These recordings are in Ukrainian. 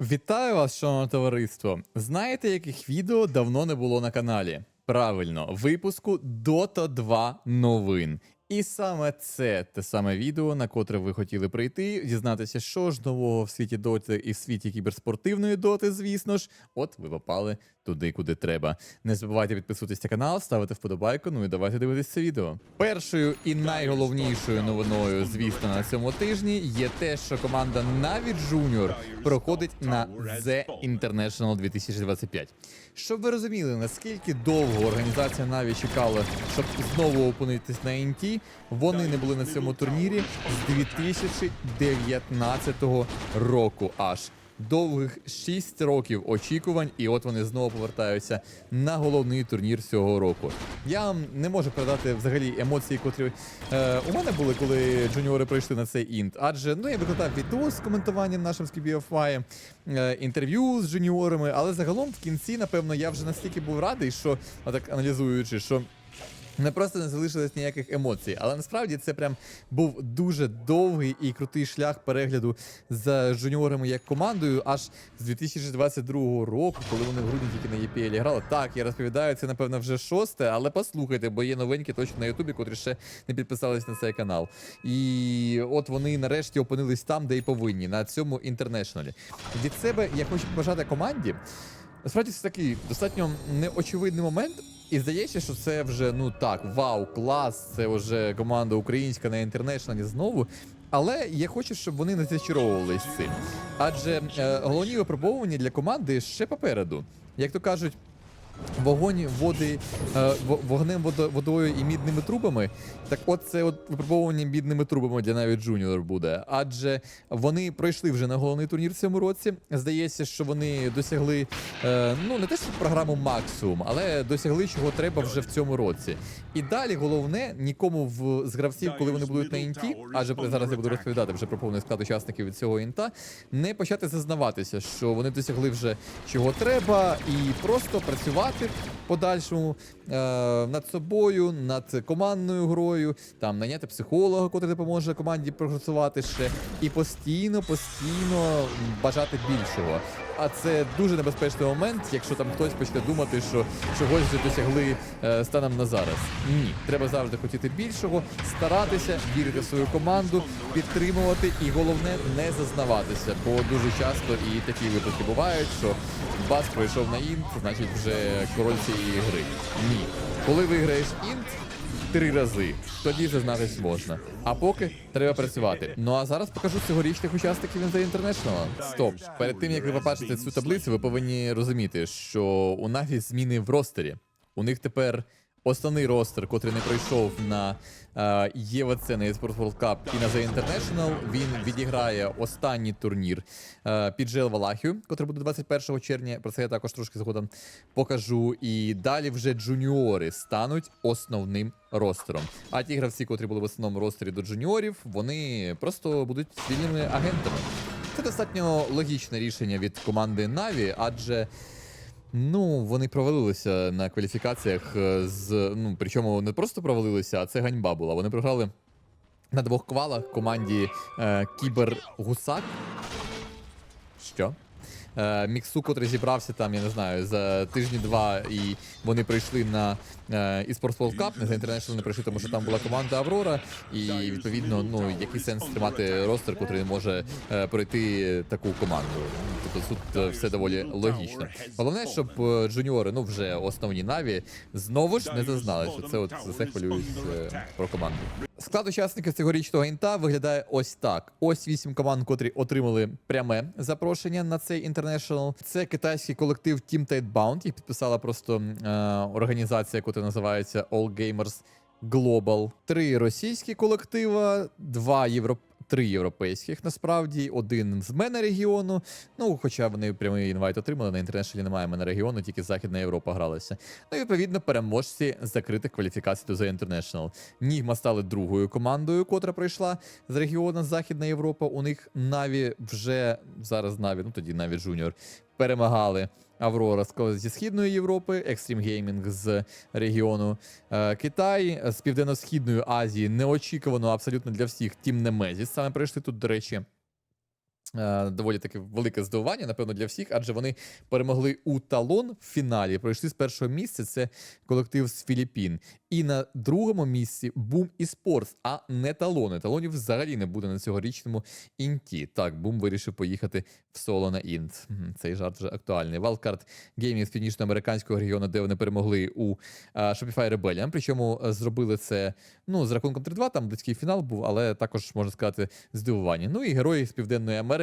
Вітаю вас, шановне товариство. Знаєте, яких відео давно не було на каналі? Правильно, випуску Dota 2 новин. І саме це те саме відео, на котре ви хотіли прийти, дізнатися, що ж нового в світі Доти і в світі кіберспортивної доти, звісно ж. От ви попали туди, куди треба. Не забувайте підписуватись на канал, ставити вподобайку, ну і давайте дивитися це відео. Першою і найголовнішою новиною, звісно, на цьому тижні є те, що команда Na'Vi Junior проходить на The International 2025. Щоб ви розуміли, наскільки довго організація Na'Vi чекала, щоб знову опинитись на Вони не були на цьому турнірі з 2019 року аж. Довгих 6 років очікувань, і от вони знову повертаються на головний турнір цього року. Я не можу передати взагалі емоції, котрі е, у мене були, коли джуніори прийшли на цей інт. Адже ну я викладав відео з коментуванням нашим з KBFI, е, інтерв'ю з джуніорами, але загалом в кінці, напевно, я вже настільки був радий, що отак аналізуючи, що. Не просто не залишилось ніяких емоцій, але насправді це прям був дуже довгий і крутий шлях перегляду за жуніорами як командою, аж з 2022 року, коли вони в грудні тільки на EPL грали. Так, я розповідаю, це напевно вже шосте, але послухайте, бо є новенькі точно на Ютубі, котрі ще не підписались на цей канал. І от вони нарешті опинились там, де й повинні, на цьому інтернешналі. Від себе я хочу побажати команді. Насправді це такий достатньо неочевидний момент. І здається, що це вже ну так, вау, клас, це вже команда українська на інтернешнлі знову. Але я хочу, щоб вони не зачаровувались цим. Адже е, головні випробовування для команди ще попереду. Як то кажуть, вогонь води е, вогнем водо- водою і мідними трубами. Так от це от випробовування мідними трубами для навіть Junior буде. Адже вони пройшли вже на головний турнір в цьому році. Здається, що вони досягли е, ну не те, що програму максимум, але досягли чого треба вже в цьому році. І далі головне нікому в з гравців, коли вони будуть на інті, адже зараз я буду розповідати вже про повний склад учасників цього інта, не почати зазнаватися, що вони досягли вже чого треба, і просто працювати в подальшому е, над собою, над командною грою, там наняти психолога, який допоможе команді прогресувати ще, і постійно, постійно бажати більшого. А це дуже небезпечний момент, якщо там хтось почне думати, що чогось вже досягли е, станом на зараз. Ні, треба завжди хотіти більшого, старатися, вірити в свою команду, підтримувати і головне не зазнаватися. Бо дуже часто і такі випадки бувають, що бас пройшов на інт, значить вже король цієї гри. Ні. Коли виграєш інт, три рази. Тоді зазнатись можна. А поки треба працювати. Ну а зараз покажу цьогорічних учасників The International. Стоп. Перед тим як ви побачите цю таблицю, ви повинні розуміти, що у Нафі зміни в ростері. У них тепер. Основний ростер, котрий не пройшов на е, ЄВЦ на eSports World Cup і на The International, він відіграє останній турнір е, під Джел Валахію, котрий буде 21 червня. Про це я також трошки згодом покажу. І далі вже джуніори стануть основним ростером. А ті гравці, котрі були в основному ростері до джуніорів, вони просто будуть вільними агентами. Це достатньо логічне рішення від команди Na'Vi, адже. Ну, вони провалилися на кваліфікаціях е, з. Ну, причому не просто провалилися, а це ганьба була. Вони програли на двох квалах команді е, Кібер Гусак. Що? Е, Міксу, котрий зібрався там, я не знаю, за тижні-два, і вони прийшли на е, eSports World Cup, не за International не прийшли, тому що там була команда Аврора, і відповідно, ну який сенс тримати ростер, котрий не може е, пройти таку команду. Тобто тут е, все доволі логічно. Головне, щоб е, джуніори, ну вже основні наві, знову ж не зазнали, що це от за це хвилюють е, про команду. Склад учасників цьогорічного інта виглядає ось так: ось вісім команд, котрі отримали пряме запрошення на цей інтернешнл. Це китайський колектив Team Tidebound. Bound. Їх підписала просто е, організація, яка називається All Gamers Global. Три російські колектива, два європейські. Три європейських насправді, один з мене регіону. Ну, хоча вони прямий інвайт отримали, на інтернешнлі немає мене регіону, тільки Західна Європа гралася. Ну і відповідно переможці закритих кваліфікацій до The International. Нігма стали другою командою, котра пройшла з регіону Західна Європа. У них Наві вже зараз Наві, ну тоді Наві Junior, перемагали. Аврора зі Східної Європи, Екстрім Геймінг з регіону е, Китай, з Південно-Східної Азії неочікувано абсолютно для всіх Тім Немезіс. Саме прийшли тут, до речі. Е, Доволі таке велике здивування, напевно, для всіх, адже вони перемогли у талон в фіналі. Пройшли з першого місця. Це колектив з Філіппін. І на другому місці Boom Esports, а не талони. Талонів взагалі не буде на цьогорічному інті. Так, Boom вирішив поїхати в соло на інт. Цей жарт вже актуальний. Wildcard Gaming з північноамериканського регіону, де вони перемогли у а, Shopify Rebellion. Причому е, зробили це ну, з рахунком 3-2, там близький фінал був, але також можна сказати здивування. Ну і герої з Південної Америки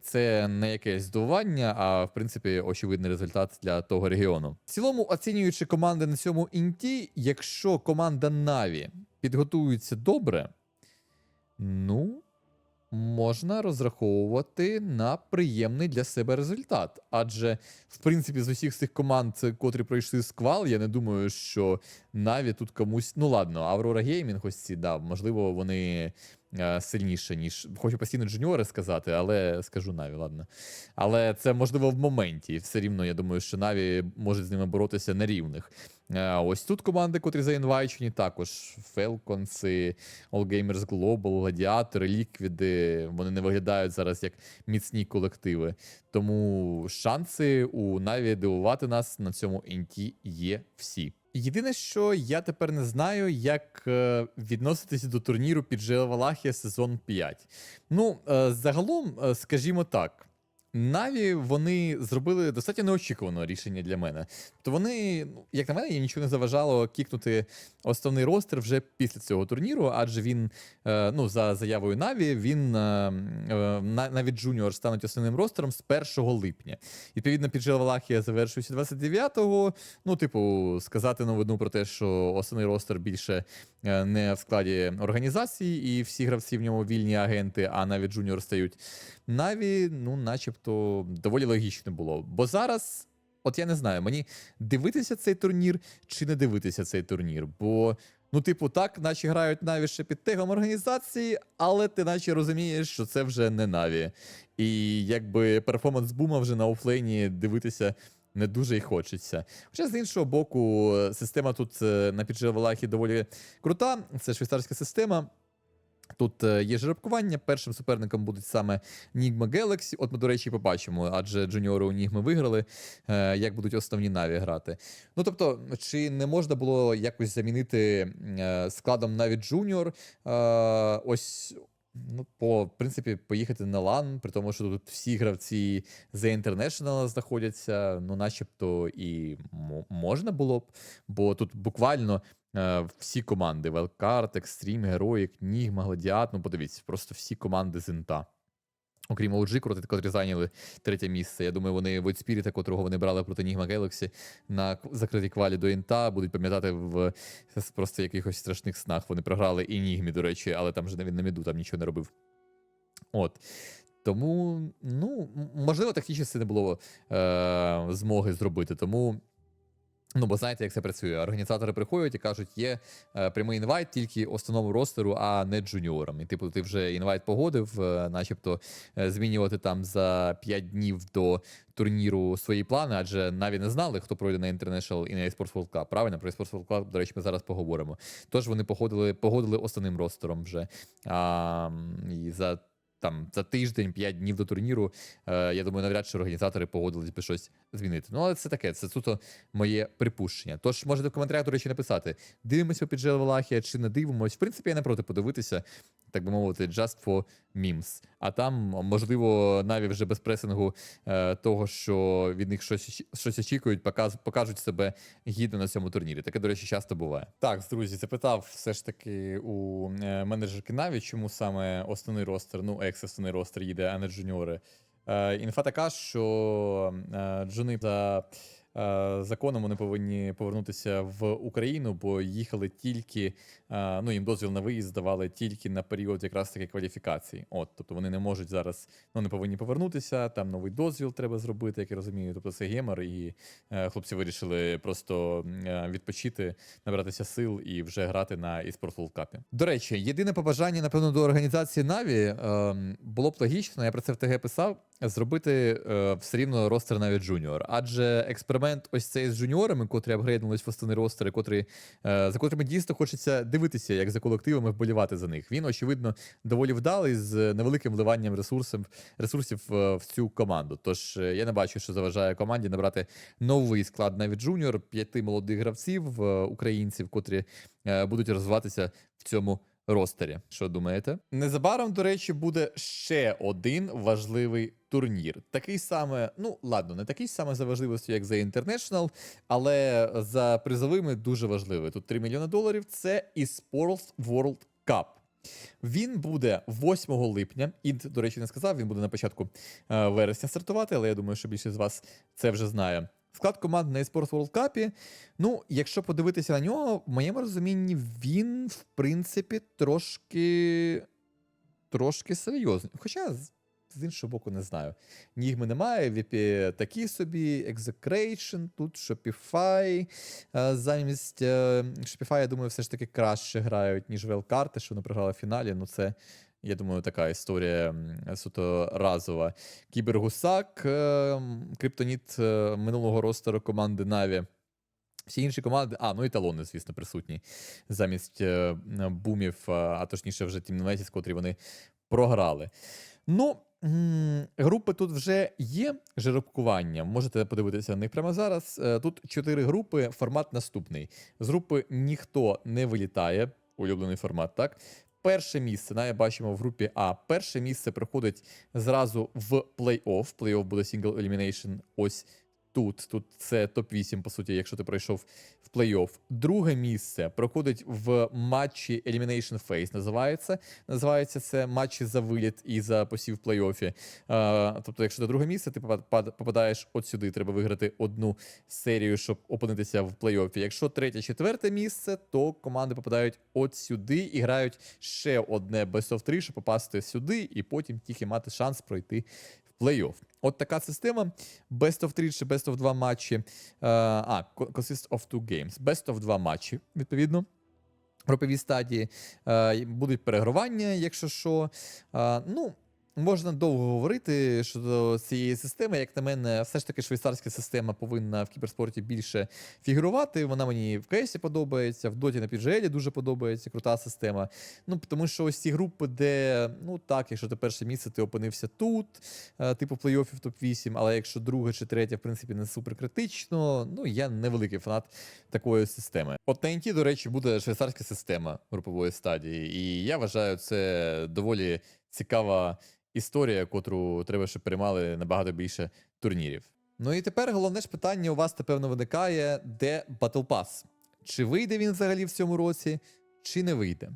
це не якесь здивування, а в принципі очевидний результат для того регіону. В цілому, оцінюючи команди на цьому інті, якщо команда Наві підготується добре, ну. Можна розраховувати на приємний для себе результат. Адже, в принципі, з усіх цих команд, котрі пройшли сквал, я не думаю, що Наві тут комусь. Ну ладно, Аврора Геймінг ось ці дав. Можливо, вони сильніше, ніж. Хочу постійно джуніори сказати, але скажу Наві, ладно. Але це можливо в моменті. Все рівно, я думаю, що Наві можуть з ними боротися на рівних. Е, Ось тут команди, котрі заінвайчені, також Falcons, All Gamers Global, Гладіатори, Ліквіди. Вони не виглядають зараз як міцні колективи. Тому шанси у Наві дивувати нас на цьому інті є всі. Єдине, що я тепер не знаю, як е, відноситися до турніру під Валахія сезон 5. Ну, е, загалом, е, скажімо так. Наві вони зробили достатньо неочікуване рішення для мене. То вони, ну, як на мене, їм нічого не заважало кікнути основний ростер вже після цього турніру, адже він, е, ну, за заявою Наві, він е, е, на- навіть Джуніор стануть основним ростером з 1 липня. Відповідно, піджел Валахія завершується 29-го. Ну, типу, сказати новину про те, що основний ростер більше не в складі організації, і всі гравці в ньому вільні агенти, а навіть Джуніор стають. Наві, ну, начебто, доволі логічно було. Бо зараз, от я не знаю, мені дивитися цей турнір чи не дивитися цей турнір. Бо, ну, типу, так, наче грають Наві ще під тегом організації, але ти наче розумієш, що це вже не Наві. І якби перформанс бума вже на офлейні дивитися. Не дуже й хочеться. Хоча, з іншого боку, система тут е, на піджевелахі доволі крута. Це швейцарська система. Тут е, є жеребкування. Першим суперником будуть саме Нігма Galaxy. От ми, до речі, побачимо, адже джуніори у Нігми виграли, е, як будуть основні Наві грати. Ну тобто, чи не можна було якось замінити е, складом навіть Джуніор? Ось. Ну, по принципі, поїхати на лан, при тому, що тут всі гравці The International знаходяться, ну, начебто, і мо- можна було б, бо тут буквально всі команди: Wildcard, Extreme, Heroic, Nigma, Gladiat, ну подивіться, просто всі команди з інта. Окрім OG, котрі, котрі зайняли третє місце. Я думаю, вони Void Spirit, котрого вони брали проти Nigma Galaxy на закритій квалі до інта, будуть пам'ятати в просто якихось страшних снах. Вони програли і Нігмі, до речі, але там же він на міду там нічого не робив. От. Тому, ну, можливо, технічно це не було е- змоги зробити. Тому. Ну, бо знаєте, як це працює. Організатори приходять і кажуть, є е, прямий інвайт тільки основному ростеру, а не джуніорам. І типу, ти вже інвайт погодив, е, начебто е, змінювати там за 5 днів до турніру свої плани, адже навіть не знали, хто пройде на International і на eSports World Cup. Правильно, про eSports World Cup, до речі, ми зараз поговоримо. Тож вони походили, погодили основним ростером вже. А, і за там за тиждень, 5 днів до турніру. Е, я думаю, навряд чи організатори погодились би щось змінити. Ну, але це таке, це суто моє припущення. Тож можете в коментарях, до речі, написати: дивимося під Валахія чи не дивимось. В принципі, я не проти подивитися, так би мовити, just for memes. А там, можливо, навіть вже без пресингу е, того, що від них щось, щось очікують, показ, покажуть себе гідно на цьому турнірі. Таке, до речі, часто буває. Так, друзі, запитав все ж таки у е, менеджерки Наві, чому саме основний ростер, ну, екс-основний ростер їде, а не джуніори. Е, інфа така, що е, джуни за законом вони повинні повернутися в Україну, бо їхали тільки, е, ну їм дозвіл на виїзд давали тільки на період якраз таки кваліфікації. От, тобто вони не можуть зараз, ну не повинні повернутися. Там новий дозвіл треба зробити, як я розумію. Тобто це гемор, і е, хлопці вирішили просто е, відпочити, набратися сил і вже грати на eSport World Cup. До речі, єдине побажання, напевно, до організації Наві ем, було б логічно. Я про це в ТГ писав, зробити е, все рівно ростер навіть джуніор. Адже експеримент ось цей з джуніорами, котрі апгрейднулись в основні ростери, котрі, е, за котрими дійсно хочеться дивитися, як за колективами вболівати за них. Він, очевидно, доволі вдалий з невеликим вливанням ресурсів, ресурсів е, в цю команду. Тож е, я не бачу, що заважає команді набрати новий склад навіть джуніор, п'яти молодих гравців, е, українців, котрі будуть розвиватися в цьому ростері. Що думаєте? Незабаром, до речі, буде ще один важливий турнір. Такий саме, ну ладно, не такий саме за важливістю, як за International, але за призовими дуже важливий. Тут 3 мільйони доларів. Це eSports World Cup. Він буде 8 липня. Інт, до речі, не сказав, він буде на початку е, вересня стартувати, але я думаю, що більшість з вас це вже знає. Склад команд на eSports World Cup. Ну, якщо подивитися на нього, в моєму розумінні, він, в принципі, трошки. трошки серйозний. Хоча, з, іншого боку, не знаю. Нігми немає, VP такі собі, Execration, тут Shopify. Е, Замість е, Shopify, я думаю, все ж таки краще грають, ніж Велкарти, що вони програли в фіналі. Ну, це. Я думаю, така історія суто разова. Кібергусак, е, Криптоніт е, минулого ростеру команди Наві. Всі інші команди, а, ну і талони, звісно, присутні замість е, бумів, а, точніше вже Team Nemesis, котрі вони програли. Ну, групи тут вже є жеребкування. Можете подивитися на них прямо зараз. Тут чотири групи, формат наступний. З групи ніхто не вилітає, улюблений формат, так? Перше місце, навіть бачимо в групі А. Перше місце приходить зразу в плей-офф. Плей-офф буде single elimination ось тут. Тут це топ-8, по суті, якщо ти пройшов в плей-офф. Друге місце проходить в матчі Elimination Phase, називається. Називається це матчі за виліт і за посів в плей-оффі. Тобто, якщо ти друге місце, ти попад- попадаєш от сюди. Треба виграти одну серію, щоб опинитися в плей-оффі. Якщо третє, четверте місце, то команди попадають от сюди і грають ще одне Best of 3, щоб попасти сюди, і потім тільки мати шанс пройти плей-офф. От така система. Best of 3 чи Best of 2 матчі. Е, а, consist of two games. Best of 2 матчі, відповідно. Групові стадії Е, будуть перегравання, якщо що. Е, ну, можна довго говорити щодо цієї системи. Як на мене, все ж таки швейцарська система повинна в кіберспорті більше фігурувати. Вона мені в кейсі подобається, в доті на піджелі дуже подобається, крута система. Ну, тому що ось ці групи, де, ну так, якщо ти перше місце, ти опинився тут, е, типу плей-оффів топ-8, але якщо друге чи третє, в принципі, не супер критично, ну я не великий фанат такої системи. От на інті, до речі, буде швейцарська система групової стадії, і я вважаю, це доволі цікава історія, котру треба, щоб приймали набагато більше турнірів. Ну і тепер головне ж питання у вас, напевно, виникає: де Battle Pass? Чи вийде він взагалі в цьому році, чи не вийде?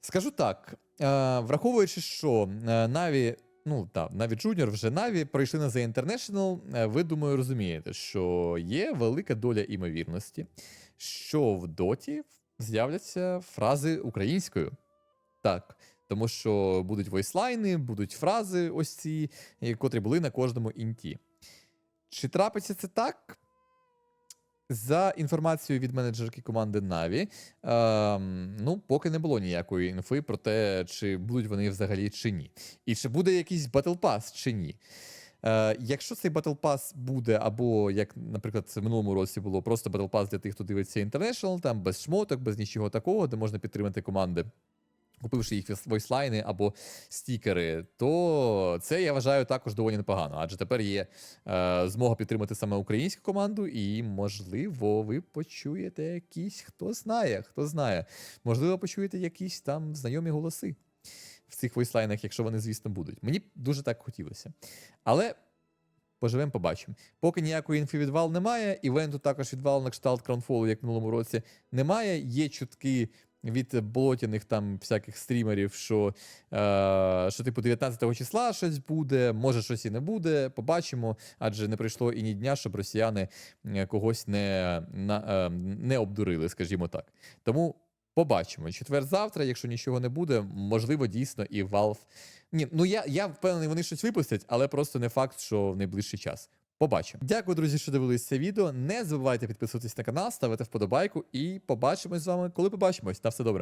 Скажу так: е, враховуючи, що е, Наві, ну так, Наві Junior, вже Наві пройшли на The International, е, ви думаю, розумієте, що є велика доля імовірності, що в доті з'являться фрази українською. Так. Тому що будуть войслайни, будуть фрази ось ці, котрі були на кожному інті. Чи трапиться це так? За інформацією від менеджерки команди Na'Vi, ем, ну, поки не було ніякої інфи про те, чи будуть вони взагалі чи ні. І чи буде якийсь Battle Pass чи ні. Е, якщо цей Battle Pass буде, або, як, наприклад, в минулому році було просто Battle Pass для тих, хто дивиться International, там без шмоток, без нічого такого, де можна підтримати команди купивши їх войслайни або стікери, то це я вважаю також доволі непогано. Адже тепер є е, змога підтримати саме українську команду, і, можливо, ви почуєте якісь, хто знає, хто знає. Можливо, почуєте якісь там знайомі голоси в цих войслайнах, якщо вони, звісно, будуть. Мені б дуже так хотілося. Але. Поживемо, побачимо. Поки ніякої інфи відвал немає, івенту також відвал на кшталт Кронфолу, як в минулому році, немає. Є чутки від болотяних там всяких стрімерів, що, е, що типу 19 числа щось буде, може щось і не буде. Побачимо, адже не пройшло і ні дня, щоб росіяни е, когось не, на, е, не обдурили, скажімо так. Тому побачимо. Четвер завтра, якщо нічого не буде, можливо, дійсно і Valve. Ні, ну я, я впевнений, вони щось випустять, але просто не факт, що в найближчий час. Побачимо. Дякую, друзі, що дивились це відео. Не забувайте підписуватись на канал, ставити вподобайку і побачимось з вами, коли побачимось. На все добре.